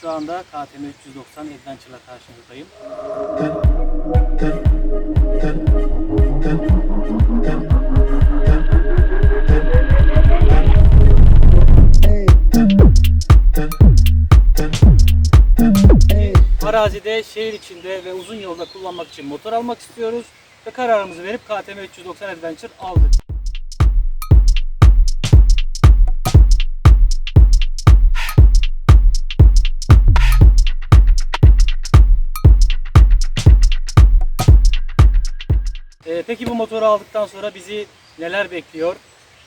Şu anda KTM 390 Adventure'la karşınızdayım. Arazide, şehir içinde ve uzun yolda kullanmak için motor almak istiyoruz. Ve kararımızı verip KTM 390 Adventure aldık. Ee, peki bu motoru aldıktan sonra bizi neler bekliyor?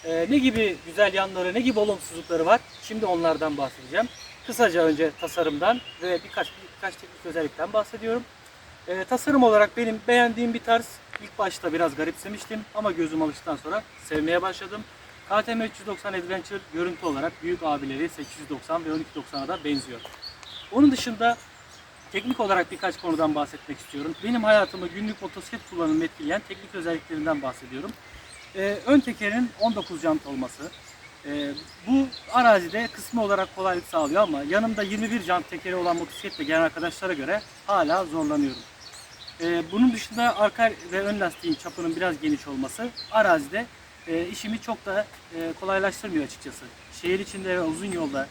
Ee, ne gibi güzel yanları, ne gibi olumsuzlukları var? Şimdi onlardan bahsedeceğim. Kısaca önce tasarımdan ve birkaç birkaç teknik özellikten bahsediyorum. Ee, tasarım olarak benim beğendiğim bir tarz. İlk başta biraz garipsemiştim ama gözüm alıştıktan sonra sevmeye başladım. KTM 390 Adventure görüntü olarak büyük abileri 890 ve 1290'a da benziyor. Onun dışında Teknik olarak birkaç konudan bahsetmek istiyorum. Benim hayatımı günlük motosiklet kullanımı etkileyen teknik özelliklerinden bahsediyorum. Ee, ön tekerin 19 jant olması. Ee, bu arazide kısmi olarak kolaylık sağlıyor ama yanımda 21 jant tekeri olan motosikletle gelen arkadaşlara göre hala zorlanıyorum. Ee, bunun dışında arka ve ön lastiğin çapının biraz geniş olması arazide e, işimi çok da e, kolaylaştırmıyor açıkçası. Şehir içinde ve uzun yolda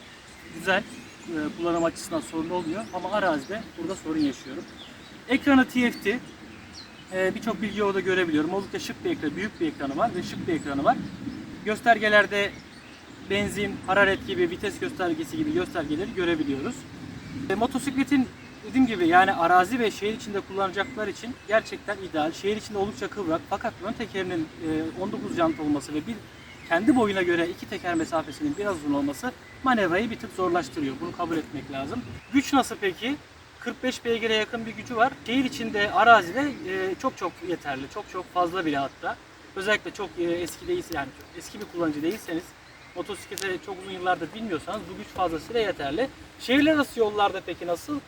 güzel e, kullanım açısından sorun olmuyor ama arazide burada sorun yaşıyorum. Ekranı TFT. E, Birçok bilgi orada görebiliyorum. Oldukça şık bir ekran, büyük bir ekranı var ve şık bir ekranı var. Göstergelerde benzin, hararet gibi, vites göstergesi gibi göstergeleri görebiliyoruz. E, motosikletin dediğim gibi yani arazi ve şehir içinde kullanacaklar için gerçekten ideal. Şehir içinde oldukça kıvrak fakat ön tekerinin e, 19 jant olması ve bir kendi boyuna göre iki teker mesafesinin biraz uzun olması manevrayı bir tık zorlaştırıyor. Bunu kabul etmek lazım. Güç nasıl peki? 45 beygire yakın bir gücü var. Şehir içinde arazide e, çok çok yeterli. Çok çok fazla bile hatta. Özellikle çok e, eski değilse yani çok eski bir kullanıcı değilseniz motosiklete çok uzun yıllardır bilmiyorsanız bu güç fazlasıyla yeterli. Şehirler arası yollarda peki nasıl?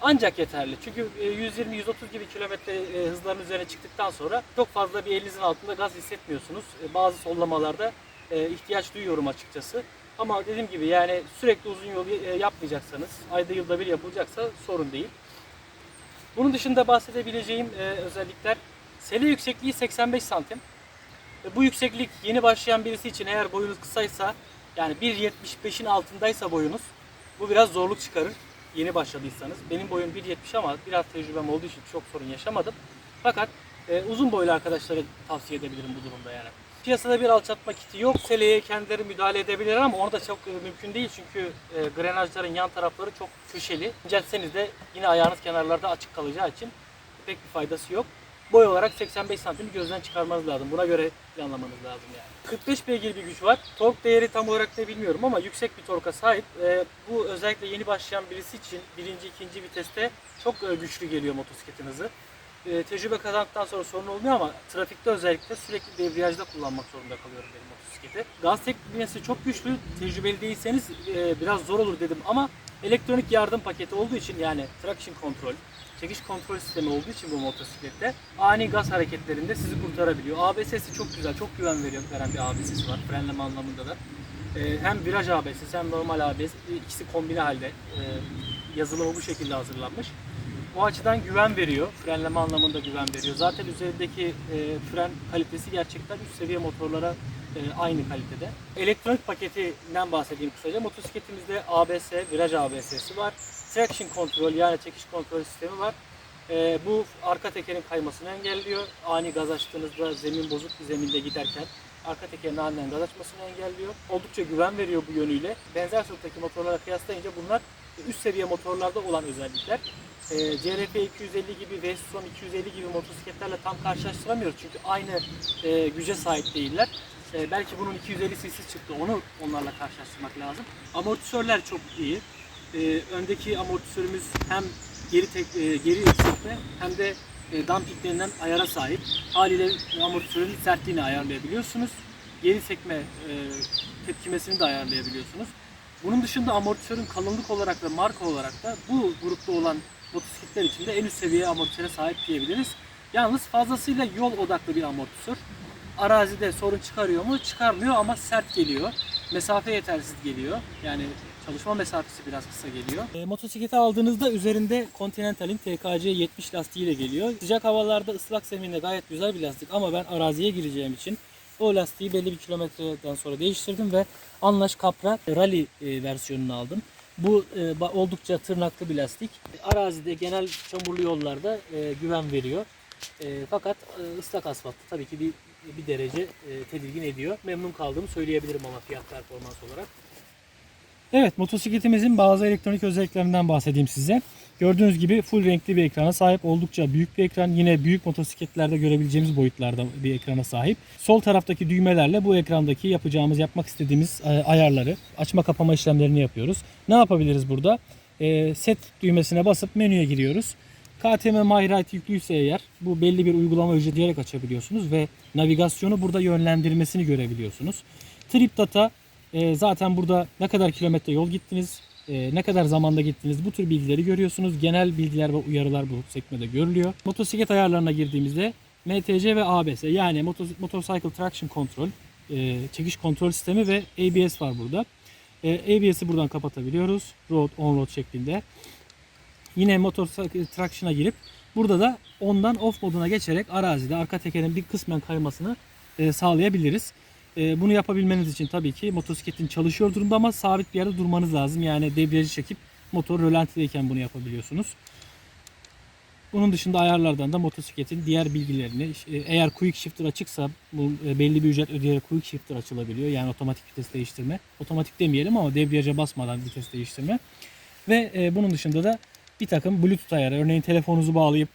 Ancak yeterli. Çünkü e, 120-130 gibi kilometre e, hızların üzerine çıktıktan sonra çok fazla bir elinizin altında gaz hissetmiyorsunuz. E, Bazı sollamalarda e, ihtiyaç duyuyorum açıkçası. Ama dediğim gibi yani sürekli uzun yol e, yapmayacaksanız, ayda yılda bir yapılacaksa sorun değil. Bunun dışında bahsedebileceğim e, özellikler sele yüksekliği 85 santim. E, Bu yükseklik yeni başlayan birisi için eğer boyunuz kısaysa yani 1.75'in altındaysa boyunuz bu biraz zorluk çıkarır yeni başladıysanız. Benim boyum 1.70 ama biraz tecrübem olduğu için çok sorun yaşamadım. Fakat uzun boylu arkadaşlara tavsiye edebilirim bu durumda yani. Piyasada bir alçaltma kiti yok. Seleye kendileri müdahale edebilir ama onu da çok e, mümkün değil çünkü e, grenajların yan tarafları çok köşeli. İnceltseniz de yine ayağınız kenarlarda açık kalacağı için pek bir faydası yok. Boy olarak 85 santim gözden çıkarmanız lazım. Buna göre planlamanız lazım yani. 45 beygir bir güç var. Tork değeri tam olarak ne bilmiyorum ama yüksek bir torka sahip. Ee, bu özellikle yeni başlayan birisi için birinci, ikinci viteste çok e, güçlü geliyor motosikletin Ee, tecrübe kazandıktan sonra sorun olmuyor ama trafikte özellikle sürekli debriyajda kullanmak zorunda kalıyorum benim motosikleti. Gaz teknolojisi çok güçlü. Tecrübeli değilseniz e, biraz zor olur dedim ama elektronik yardım paketi olduğu için yani traction control, çekiş kontrol sistemi olduğu için bu motosiklette ani gaz hareketlerinde sizi kurtarabiliyor. ABS'si çok güzel, çok güven veriyor, veren bir ABS'si var frenleme anlamında da. Ee, hem viraj ABS'si hem normal ABS ikisi kombine halde e, yazılımı bu şekilde hazırlanmış. O açıdan güven veriyor, frenleme anlamında güven veriyor. Zaten üzerindeki e, fren kalitesi gerçekten üst seviye motorlara e, aynı kalitede. Elektronik paketinden bahsedeyim kısaca. Motosikletimizde ABS, viraj ABS'si var. Traction kontrol yani çekiş kontrol sistemi var. Ee, bu arka tekerin kaymasını engelliyor. Ani gaz açtığınızda zemin bozuk bir zeminde giderken arka tekerin aniden gaz açmasını engelliyor. Oldukça güven veriyor bu yönüyle. Benzer sınıftaki motorlara kıyaslayınca bunlar üst seviye motorlarda olan özellikler. Ee, CRF 250 gibi, Vestron 250 gibi motosikletlerle tam karşılaştıramıyoruz çünkü aynı e, güce sahip değiller. Ee, belki bunun 250 cc çıktı, onu onlarla karşılaştırmak lazım. Amortisörler çok iyi. Ee, öndeki amortisörümüz hem geri tek, e, geri yüksekte hem de e, denilen ayara sahip. Haliyle amortisörün sertliğini ayarlayabiliyorsunuz. Geri sekme e, tepkimesini de ayarlayabiliyorsunuz. Bunun dışında amortisörün kalınlık olarak ve marka olarak da bu grupta olan motosikletler için de en üst seviye amortisöre sahip diyebiliriz. Yalnız fazlasıyla yol odaklı bir amortisör. Arazide sorun çıkarıyor mu? Çıkarmıyor ama sert geliyor. Mesafe yetersiz geliyor. Yani çalışma mesafesi biraz kısa geliyor. E, motosikleti aldığınızda üzerinde Continental'in TKC 70 lastiğiyle geliyor. Sıcak havalarda ıslak zeminde gayet güzel bir lastik ama ben araziye gireceğim için o lastiği belli bir kilometreden sonra değiştirdim ve Anlaş Capra Rally e, versiyonunu aldım. Bu e, oldukça tırnaklı bir lastik. Arazide genel çamurlu yollarda e, güven veriyor. E, fakat e, ıslak asfaltta tabii ki bir bir derece e, tedirgin ediyor. Memnun kaldığımı söyleyebilirim ama fiyat performans olarak. Evet motosikletimizin bazı elektronik özelliklerinden bahsedeyim size. Gördüğünüz gibi full renkli bir ekrana sahip. Oldukça büyük bir ekran. Yine büyük motosikletlerde görebileceğimiz boyutlarda bir ekrana sahip. Sol taraftaki düğmelerle bu ekrandaki yapacağımız, yapmak istediğimiz e, ayarları, açma kapama işlemlerini yapıyoruz. Ne yapabiliriz burada? E, set düğmesine basıp menüye giriyoruz. KTM MyRide yüklüyse eğer bu belli bir uygulama ücretleyerek açabiliyorsunuz ve navigasyonu burada yönlendirmesini görebiliyorsunuz. Trip data e, zaten burada ne kadar kilometre yol gittiniz, e, ne kadar zamanda gittiniz bu tür bilgileri görüyorsunuz. Genel bilgiler ve uyarılar bu sekmede görülüyor. Motosiklet ayarlarına girdiğimizde MTC ve ABS yani Motorcycle Traction Control, e, çekiş kontrol sistemi ve ABS var burada. E, ABS'i buradan kapatabiliyoruz. Road, on-road şeklinde. Yine Motorcycle Traction'a girip burada da ondan off moduna geçerek arazide arka tekerin bir kısmen kaymasını sağlayabiliriz. E, bunu yapabilmeniz için tabii ki motosikletin çalışıyor durumda ama sabit bir yerde durmanız lazım. Yani debriyajı çekip motor rölantideyken bunu yapabiliyorsunuz. Bunun dışında ayarlardan da motosikletin diğer bilgilerini e, eğer quick shifter açıksa bu e, belli bir ücret ödeyerek quick shifter açılabiliyor. Yani otomatik vites değiştirme. Otomatik demeyelim ama debriyaja basmadan vites değiştirme. Ve e, bunun dışında da bir takım Bluetooth ayarı. Örneğin telefonunuzu bağlayıp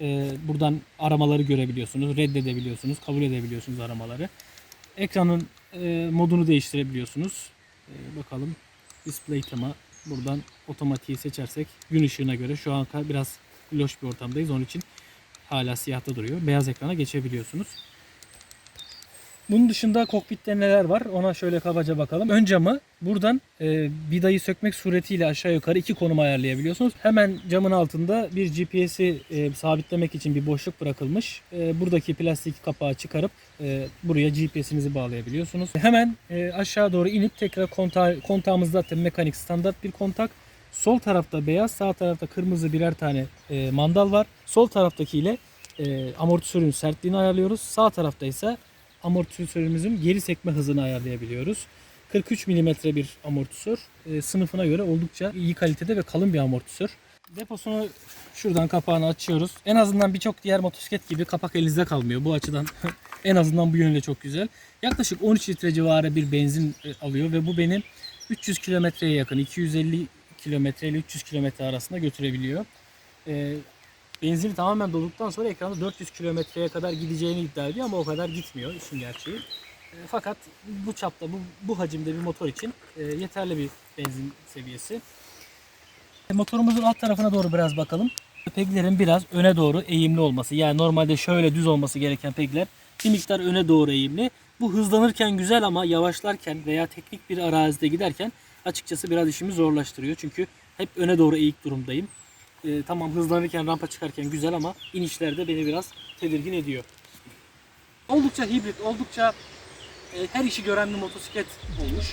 e, buradan aramaları görebiliyorsunuz. Reddedebiliyorsunuz. Kabul edebiliyorsunuz aramaları. Ekranın e, modunu değiştirebiliyorsunuz. E, bakalım display tema buradan otomatiği seçersek gün ışığına göre şu an biraz loş bir ortamdayız. Onun için hala siyahta duruyor. Beyaz ekrana geçebiliyorsunuz. Bunun dışında kokpitte neler var ona şöyle kabaca bakalım. Ön camı buradan e, vidayı sökmek suretiyle aşağı yukarı iki konum ayarlayabiliyorsunuz. Hemen camın altında bir GPS'i e, sabitlemek için bir boşluk bırakılmış. E, buradaki plastik kapağı çıkarıp e, buraya GPS'inizi bağlayabiliyorsunuz. Hemen e, aşağı doğru inip tekrar kontağı, kontağımız zaten mekanik standart bir kontak. Sol tarafta beyaz, sağ tarafta kırmızı birer tane e, mandal var. Sol taraftakiyle e, amortisörün sertliğini ayarlıyoruz. Sağ tarafta ise amortisörümüzün geri sekme hızını ayarlayabiliyoruz. 43 mm bir amortisör. E, sınıfına göre oldukça iyi kalitede ve kalın bir amortisör. Deposunu şuradan kapağını açıyoruz. En azından birçok diğer motosiklet gibi kapak elinizde kalmıyor. Bu açıdan en azından bu yönüyle çok güzel. Yaklaşık 13 litre civarı bir benzin e, alıyor ve bu benim 300 kilometreye yakın 250 kilometre ile 300 kilometre arasında götürebiliyor. E, benzini tamamen dolduktan sonra ekranda 400 kilometreye kadar gideceğini iddia ediyor ama o kadar gitmiyor işin gerçeği. E, fakat bu çapta, bu, bu hacimde bir motor için e, yeterli bir benzin seviyesi. E, Motorumuzun alt tarafına doğru biraz bakalım. Peglerin biraz öne doğru eğimli olması. Yani normalde şöyle düz olması gereken pegler bir miktar öne doğru eğimli. Bu hızlanırken güzel ama yavaşlarken veya teknik bir arazide giderken açıkçası biraz işimi zorlaştırıyor. Çünkü hep öne doğru eğik durumdayım. E, tamam hızlanırken rampa çıkarken güzel ama inişlerde beni biraz tedirgin ediyor. Oldukça hibrit, oldukça e, her işi gören bir motosiklet olmuş.